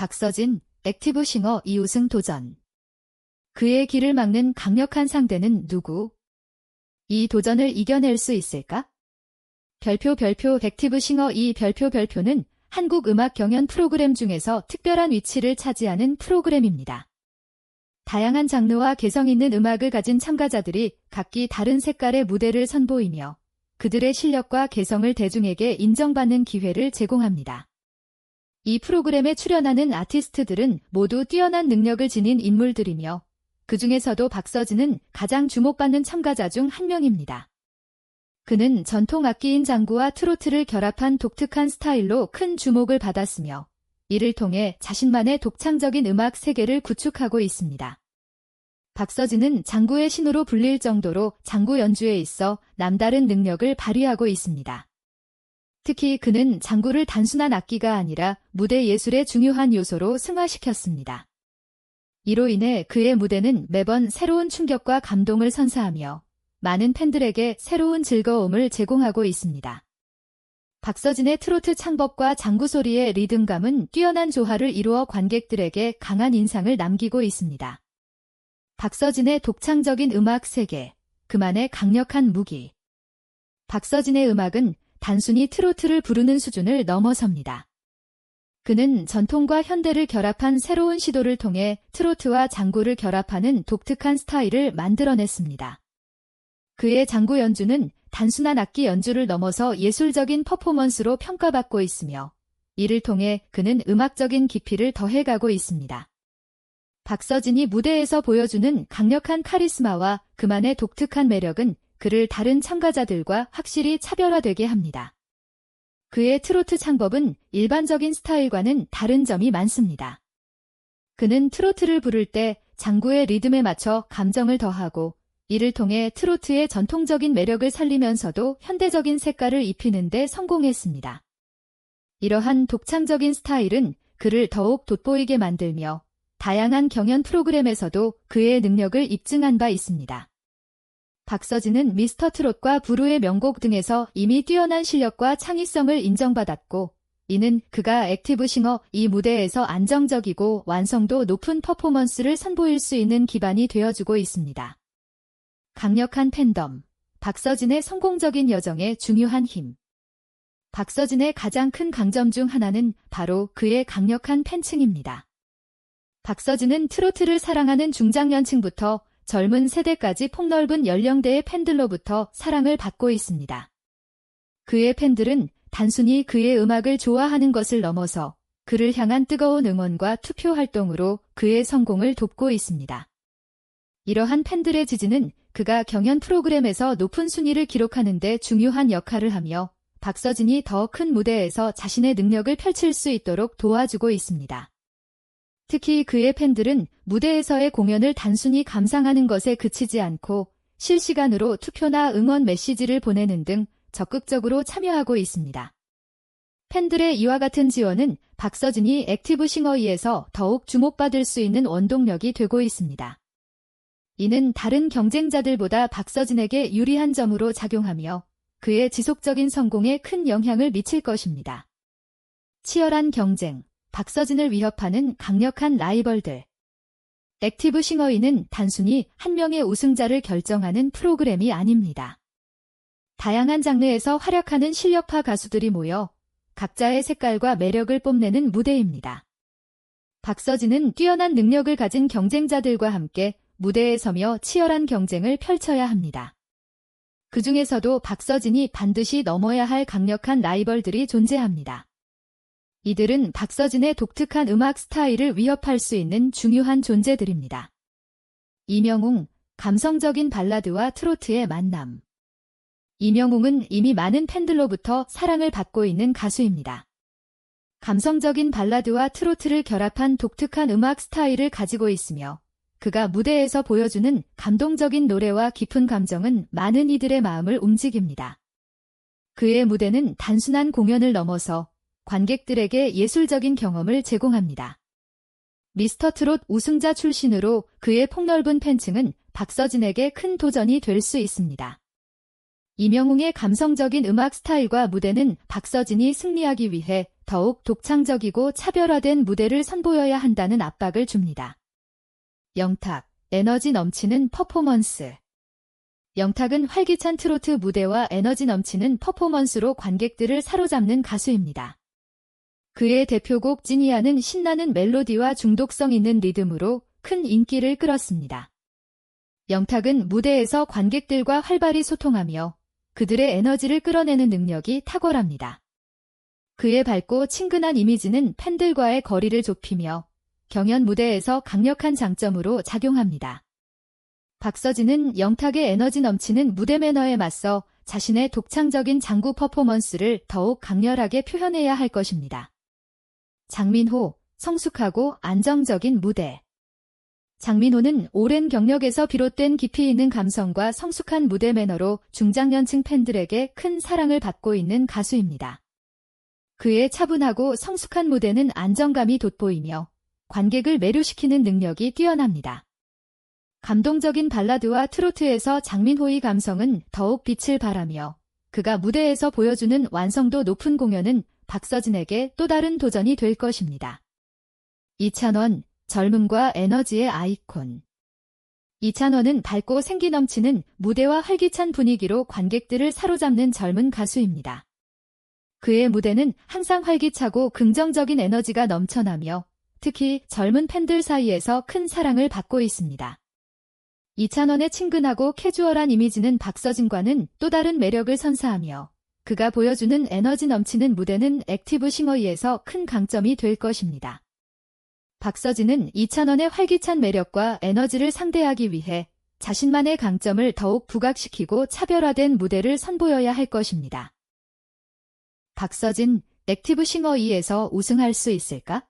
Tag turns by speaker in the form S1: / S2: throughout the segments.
S1: 박서진, 액티브 싱어 이우승 도전. 그의 길을 막는 강력한 상대는 누구? 이 도전을 이겨낼 수 있을까? 별표 별표 액티브 싱어 이 별표 별표는 한국 음악 경연 프로그램 중에서 특별한 위치를 차지하는 프로그램입니다. 다양한 장르와 개성 있는 음악을 가진 참가자들이 각기 다른 색깔의 무대를 선보이며 그들의 실력과 개성을 대중에게 인정받는 기회를 제공합니다. 이 프로그램에 출연하는 아티스트들은 모두 뛰어난 능력을 지닌 인물들이며 그 중에서도 박서진은 가장 주목받는 참가자 중 한 명입니다. 그는 전통 악기인 장구와 트로트를 결합한 독특한 스타일로 큰 주목을 받았으며 이를 통해 자신만의 독창적인 음악 세계를 구축하고 있습니다. 박서진은 장구의 신으로 불릴 정도로 장구 연주에 있어 남다른 능력을 발휘하고 있습니다. 특히 그는 장구를 단순한 악기가 아니라 무대 예술의 중요한 요소로 승화시켰습니다. 이로 인해 그의 무대는 매번 새로운 충격과 감동을 선사하며 많은 팬들에게 새로운 즐거움을 제공하고 있습니다. 박서진의 트로트 창법과 장구 소리의 리듬감은 뛰어난 조화를 이루어 관객들에게 강한 인상을 남기고 있습니다. 박서진의 독창적인 음악 세계, 그만의 강력한 무기. 박서진의 음악은 단순히 트로트를 부르는 수준을 넘어섭니다. 그는 전통과 현대를 결합한 새로운 시도를 통해 트로트와 장구를 결합하는 독특한 스타일을 만들어냈습니다. 그의 장구 연주는 단순한 악기 연주를 넘어서 예술적인 퍼포먼스로 평가받고 있으며 이를 통해 그는 음악적인 깊이를 더해가고 있습니다. 박서진이 무대에서 보여주는 강력한 카리스마와 그만의 독특한 매력은 그를 다른 참가자들과 확실히 차별화되게 합니다. 그의 트로트 창법은 일반적인 스타일과는 다른 점이 많습니다. 그는 트로트를 부를 때 장구의 리듬에 맞춰 감정을 더하고 이를 통해 트로트의 전통적인 매력을 살리면서도 현대적인 색깔을 입히는 데 성공했습니다. 이러한 독창적인 스타일은 그를 더욱 돋보이게 만들며 다양한 경연 프로그램에서도 그의 능력을 입증한 바 있습니다. 박서진은 미스터 트롯과 부르의 명곡 등에서 이미 뛰어난 실력과 창의성을 인정받았고 이는 그가 액티브 싱어 이 무대에서 안정적이고 완성도 높은 퍼포먼스를 선보일 수 있는 기반이 되어주고 있습니다. 강력한 팬덤, 박서진의 성공적인 여정에 중요한 힘. 박서진의 가장 큰 강점 중 하나는 바로 그의 강력한 팬층입니다. 박서진은 트로트를 사랑하는 중장년층부터 젊은 세대까지 폭넓은 연령대의 팬들로부터 사랑을 받고 있습니다. 그의 팬들은 단순히 그의 음악을 좋아하는 것을 넘어서 그를 향한 뜨거운 응원과 투표 활동으로 그의 성공을 돕고 있습니다. 이러한 팬들의 지지는 그가 경연 프로그램에서 높은 순위를 기록하는 데 중요한 역할을 하며 박서진이 더 큰 무대에서 자신의 능력을 펼칠 수 있도록 도와주고 있습니다. 특히 그의 팬들은 무대에서의 공연을 단순히 감상하는 것에 그치지 않고 실시간으로 투표나 응원 메시지를 보내는 등 적극적으로 참여하고 있습니다. 팬들의 이와 같은 지원은 박서진이 액티브 싱어이에서 더욱 주목받을 수 있는 원동력이 되고 있습니다. 이는 다른 경쟁자들보다 박서진에게 유리한 점으로 작용하며 그의 지속적인 성공에 큰 영향을 미칠 것입니다. 치열한 경쟁, 박서진을 위협하는 강력한 라이벌들. 액티브 싱어인은 단순히 한 명의 우승자를 결정하는 프로그램이 아닙니다. 다양한 장르에서 활약하는 실력파 가수들이 모여 각자의 색깔과 매력을 뽐내는 무대입니다. 박서진은 뛰어난 능력을 가진 경쟁자들과 함께 무대에 서며 치열한 경쟁을 펼쳐야 합니다. 그 중에서도 박서진이 반드시 넘어야 할 강력한 라이벌들이 존재합니다. 이들은 박서진의 독특한 음악 스타일을 위협할 수 있는 중요한 존재들입니다. 이명웅, 감성적인 발라드와 트로트의 만남. 이명웅은 이미 많은 팬들로부터 사랑을 받고 있는 가수입니다. 감성적인 발라드와 트로트를 결합한 독특한 음악 스타일을 가지고 있으며 그가 무대에서 보여주는 감동적인 노래와 깊은 감정은 많은 이들의 마음을 움직입니다. 그의 무대는 단순한 공연을 넘어서 관객들에게 예술적인 경험을 제공합니다. 미스터 트롯 우승자 출신으로 그의 폭넓은 팬층은 박서진에게 큰 도전이 될 수 있습니다. 이명웅의 감성적인 음악 스타일과 무대는 박서진이 승리하기 위해 더욱 독창적이고 차별화된 무대를 선보여야 한다는 압박을 줍니다. 영탁, 에너지 넘치는 퍼포먼스. 영탁은 활기찬 트로트 무대와 에너지 넘치는 퍼포먼스로 관객들을 사로잡는 가수입니다. 그의 대표곡 찐이야는 신나는 멜로디와 중독성 있는 리듬으로 큰 인기를 끌었습니다. 영탁은 무대에서 관객들과 활발히 소통하며 그들의 에너지를 끌어내는 능력이 탁월합니다. 그의 밝고 친근한 이미지는 팬들과의 거리를 좁히며 경연 무대에서 강력한 장점으로 작용합니다. 박서진은 영탁의 에너지 넘치는 무대 매너에 맞서 자신의 독창적인 장구 퍼포먼스를 더욱 강렬하게 표현해야 할 것입니다. 장민호, 성숙하고 안정적인 무대. 장민호는 오랜 경력에서 비롯된 깊이 있는 감성과 성숙한 무대 매너로 중장년층 팬들에게 큰 사랑을 받고 있는 가수입니다. 그의 차분하고 성숙한 무대는 안정감이 돋보이며 관객을 매료시키는 능력이 뛰어납니다. 감동적인 발라드와 트로트에서 장민호의 감성은 더욱 빛을 발하며 그가 무대에서 보여주는 완성도 높은 공연은 박서진에게 또 다른 도전이 될 것입니다. 이찬원, 젊음과 에너지의 아이콘. 이찬원은 밝고 생기 넘치는 무대와 활기찬 분위기로 관객들을 사로잡는 젊은 가수입니다. 그의 무대는 항상 활기차고 긍정적인 에너지가 넘쳐나며 특히 젊은 팬들 사이에서 큰 사랑을 받고 있습니다. 이찬원의 친근하고 캐주얼한 이미지는 박서진과는 또 다른 매력을 선사하며 그가 보여주는 에너지 넘치는 무대는 액티브 싱어이에서 큰 강점이 될 것입니다. 박서진은 이찬원의 활기찬 매력과 에너지를 상대하기 위해 자신만의 강점을 더욱 부각시키고 차별화된 무대를 선보여야 할 것입니다. 박서진, 액티브 싱어 2에서 우승할 수 있을까?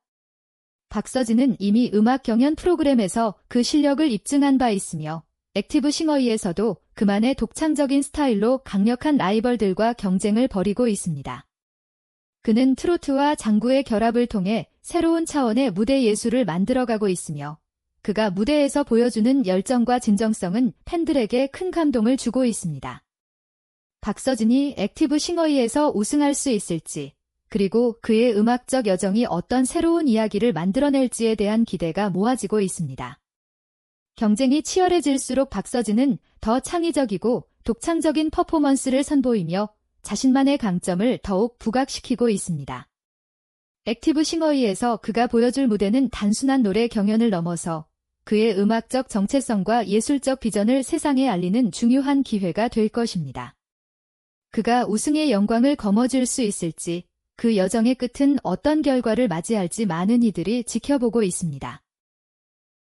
S1: 박서진은 이미 음악 경연 프로그램에서 그 실력을 입증한 바 있으며 액티브 싱어 2에서도 그만의 독창적인 스타일로 강력한 라이벌들과 경쟁을 벌이고 있습니다. 그는 트로트와 장구의 결합을 통해 새로운 차원의 무대 예술을 만들어가고 있으며 그가 무대에서 보여주는 열정과 진정성은 팬들에게 큰 감동을 주고 있습니다. 박서진이 액티브 싱어이에서 우승할 수 있을지, 그리고 그의 음악적 여정이 어떤 새로운 이야기를 만들어낼지에 대한 기대가 모아지고 있습니다. 경쟁이 치열해질수록 박서진은 더 창의적이고 독창적인 퍼포먼스를 선보이며 자신만의 강점을 더욱 부각시키고 있습니다. 액티브 싱어이에서 그가 보여줄 무대는 단순한 노래 경연을 넘어서 그의 음악적 정체성과 예술적 비전을 세상에 알리는 중요한 기회가 될 것입니다. 그가 우승의 영광을 거머쥘 수 있을지 그 여정의 끝은 어떤 결과를 맞이할지 많은 이들이 지켜보고 있습니다.